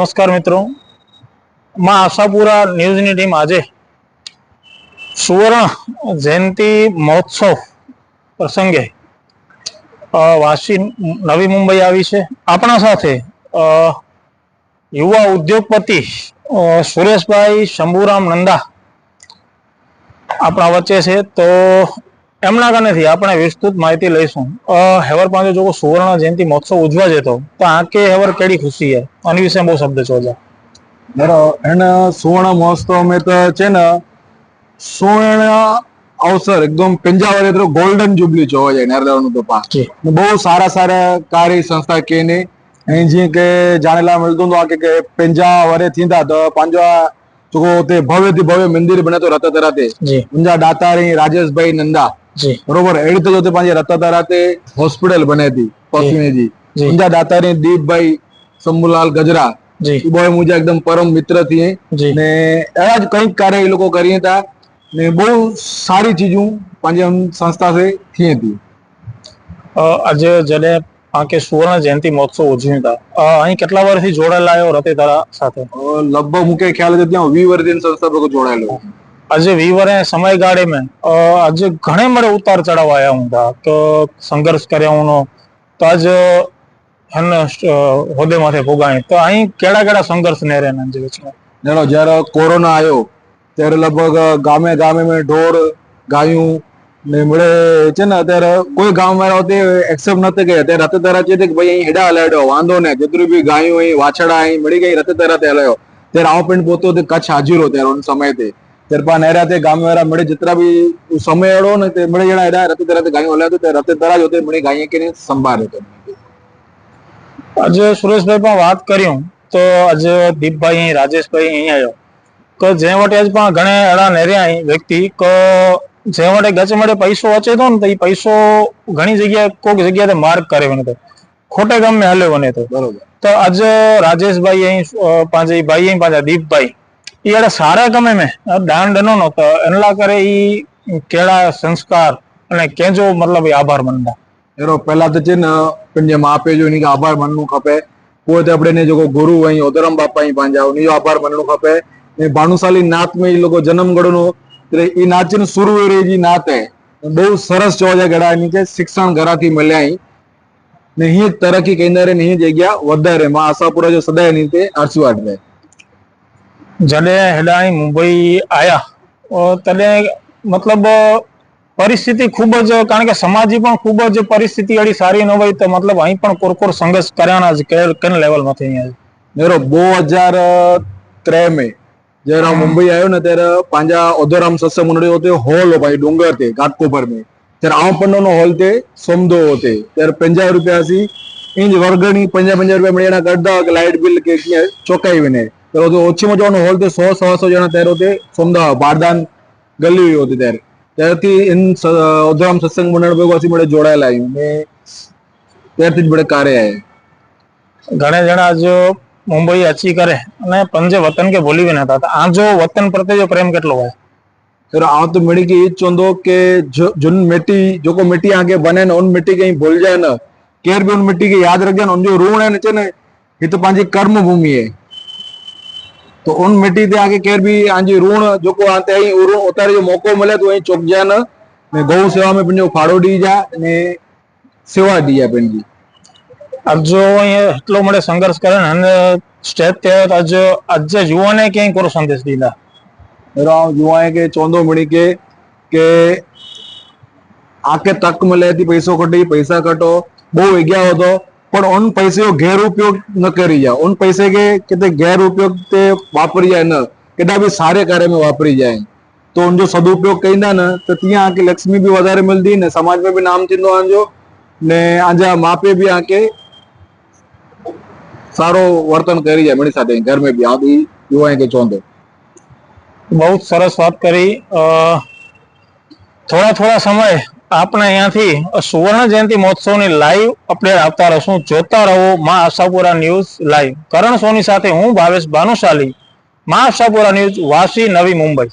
નમસ્કાર મિત્રો. માં આશાપુરા ન્યૂઝની ટીમ આજે સુવર્ણ જયંતિ મહોત્સવ પ્રસંગે વાસી નવી મુંબઈ આવી છે. આપણા સાથે યુવા ઉદ્યોગપતિ સુરેશભાઈ શંભુરામ નંદા આપણા વચ્ચે છે. તો એમના કારણેથી આપણે વિસ્તૃત માહિતી લઈશું. હેવર પાંજો જો સુવર્ણ જયંતિ મહોત્સવ ઉજવા જતો તો કે હેવર કેડી ખુશી હે આની વિશે બહુ શબ્દ ચોજા બરાબર એને સુવર્ણ મહોત્સવ અમે તો છે ને સુવર્ણ અવસર એકદમ પંજાબ તો ગોલ્ડન જુબલી જોવા જાય નેરદાવાનું તો પાસ બહુ સારા સારા કાર્ય સંસ્થા કે ને અહીં જે કે જાણેલા મળતું આ કે પંજા વરે થીંદા તો પાંજો ચોકો તે ભવ્યથી ભવ્ય મંદિર બને તો રતત રતે પંજા દાતારી રાજેશભાઈ નંદા. બરોબર? એડ થયો તો પાંજે રતાતા રાતે હોસ્પિટલ બને હતી પક્ષીની ઉંજા દાતાને દીપભાઈ શંભુલાલ ગજરા ઈ બોય મુજબ એકદમ પરમ મિત્રથી ને એવા જ કંઈક કાર્ય એ લોકો કરી હતા. ને બહુ સારી ચીજો પાંજે હમ સંસ્થા સે થી હતી. આજે જડે આંકે સુવર્ણ જયંતિ મહોત્સવ ઉજવ્યું હતા. અહીં કેટલા વર્ષથી જોડાયેલા આવ્યો રતે તારા સાથે લગભગ મૂકે ખ્યાલ છે ત્યાં વી વર્ધીન સંસ્થા લોકો જોડાયેલો. આજે વીવરે સમયગાળે મેં આજે ઘણે મારે ઉતાર ચડાવ આયા હું હતા તો સંઘર્ષ કર્યા હું તો આજ એને હોદે માથે ભોગાય તો અહીં કેડા કેડા સંઘર્ષ ને રહે જે વચમાં? જાણો, જ્યારે કોરોના આવ્યો ત્યારે લગભગ ગામે ગામે મેં ઢોર, ગાયું ને મળે છે ને, અત્યારે કોઈ ગામ વાળા તે એક્સેપ્ટ નથી ગયા ત્યારે રાતે તારા છે કે ભાઈ અહીં હેડા હલાડ્યો, વાંધો ને, જેટલું બી ગાયું અહીં વાછડા અહીં મળી ગઈ રાતે તારા તે હલાયો. ત્યારે આવો પણ પોતો કચ્છ હાજર હતો ત્યારે સમય તે ત્યારે પા નેરા તે ગામ વાળા મળે જેતરા બી સમય એડો ને તે મળે જણા હેડા રતે તરા તે ગાયું હલાયો તે રતે તરા જોતે મળી ગાય કે સંભાળે તો. આજે સુરેશભાઈ પણ વાત કર્યું તો આજે દીપભાઈ અહીં રાજેશભાઈ અહીં આવ્યો. તો જે વટે આજ પણ ઘણે એડા નેર્યા અહીં વ્યક્તિ કે જે વટે ગચ મળે પૈસો વચે તો ને તો એ પૈસો ઘણી જગ્યાએ કોઈક જગ્યાએ માર્ક કરે મને તો. ખોટે ગામે હાલે બને તો. બરોબર. તો આજે રાજેશભાઈ અહીં પાંજે ભાઈ અહીં પાંજા દીપભાઈ. સારા મેં. દાન ડનો નતો એનલા કરે ઈ કેળા, સંસ્કાર અને કેજો મતલબ આભાર મંડા એરો પહેલા તો છે ને જે માપે જો, એની આભાર માનવું ખપે. કોઈ તો આપણે ને જો ગુરુ અહીં ઓદરમ બાપા અહીં પાંજા ની આભાર માનવું ખપે. ને ભાનુશાલી નાત में એ લોકો જન્મ ગળનો એટલે એ નાચ ને સુરવીર જી નાત. બહુ સરસ જોવા ગળા એની કે શિક્ષણ ઘરાથી મળ્યા અહીં. નહીં તરકી કેન્દ્રે નહીં જગ્યા વધારે. માં આશાપુરા જો સદાય નીતે આશીર્વાદ રહે જડે હેડા અહીં મુંબઈ અ, તને મતલબ પરિસ્થિતિ ખૂબ જ કારણ કે સમાજી પણ ખૂબ જ પરિસ્થિતિ અડી સારી ન હોય તો મતલબ અહીં પણ કોરકોર સંઘર્ષ કર્યાના જ કેન લેવલમાંથી અહીંયા મેરો બો હજાર ત્રે में જ્યારે હું મુંબઈ આવ્યો ને ત્યારે પાંજા ઓધોરામ સત્સંગ મંડળી હોતે હોલ ભાઈ ડુંગર તે ઘાટકોપર में ત્યારે આવ પન્નો હોલ તે સોમદો હોતે ત્યારે પંજાબ રૂપિયા સી ઇંજ વર્ગણી પંજા પંજા રૂપિયા મળી એના કરતા લાઇટ બિલ કે ચોકાઈ ચોકાવીને ત્યારે તો ઓછીમાં ઓછો હોલ તે સો સવાસો જણા ત્યારે તે સોમદા બારદાન ગલી હોતી ત્યારે ત્યારથી ઇન ઓધોરામ સત્સંગ મંડળ ભેગો અસી મળે જોડાયેલા આવ્યું ને ત્યારથી જ બડે કાર્ય આયા ઘણા જણા જો મુંબઈ અચી કરે અને પંજે વતન કે ભૂલી બી નતા આ જો વતન પ્રત્યે જો પ્રેમ કેટલો હોય फिर आउं तो मिड़ी की ये चवंदो कि जो जुन मिट्टी जेको मिट्टी आगे बने न उन मिट्टी खे भूल जाए न केर बि उन मिट्टी खे यादि रखे न उनजो ऋण आहे न चे न ही त पंहिंजी कर्म भूमि आहे तो उन मिट्टी ते आगे केर बि आंजी ऋण जेको आहे ते અહીં ઋણ ઉતારે जो मौको मिले तो અહીં चुकजाए न ने गौ सेवा में पंहिंजो ફાળો ॾी જાય ને સેવા ॾी જાય पंहिंजी આજ જો અહીંયા એટલો મળે સંઘર્ષ કરે ને અને સ્ટેજ તે આજ આજે યુવાને ક્યાંય કોરો સંદેશ દીધા એનો આઉं जुआ आहे કે चवंदो मिड़ी के કે આકે તક મળે હતી પૈસો કઢી પૈસા કટો બહુ વિજ્ઞા હતો પણ ઓન પૈસેઓ ગેરઉપયોગ ન કરી જાય. ઓન પૈસે કે કે તે ગેરઉપયોગ તે વાપરી જાય ન. કેટા બી સારે કાર્य में વાપરી જાય. તો उन जो સદુપયોગ કરી ના ને તો ત્યાં આકે લક્ષ્મી બી વધારે મળતી ને સમાજમાં બી નામ થીંદો આંજો. ને આજા માપે બી આકે સારો વર્તન કરી જાય મણી સાથે. ઘર મેં બી આ બી યુવા કે ચોંધો. બહુ સરસ વાત કરી. થોડા થોડા સમય આપણે અહીંયાથી સુવર્ણ જયંતિ મહોત્સવની લાઈવ અપડેટ આપતા રહીશું. જોતા રહો માં આશાપુરા ન્યૂઝ લાઈવ કરણ સોની સાથે હું ભાવેશ ભાનુશાલી. માં આશાપુરા ન્યૂઝ વાસી, નવી મુંબઈ.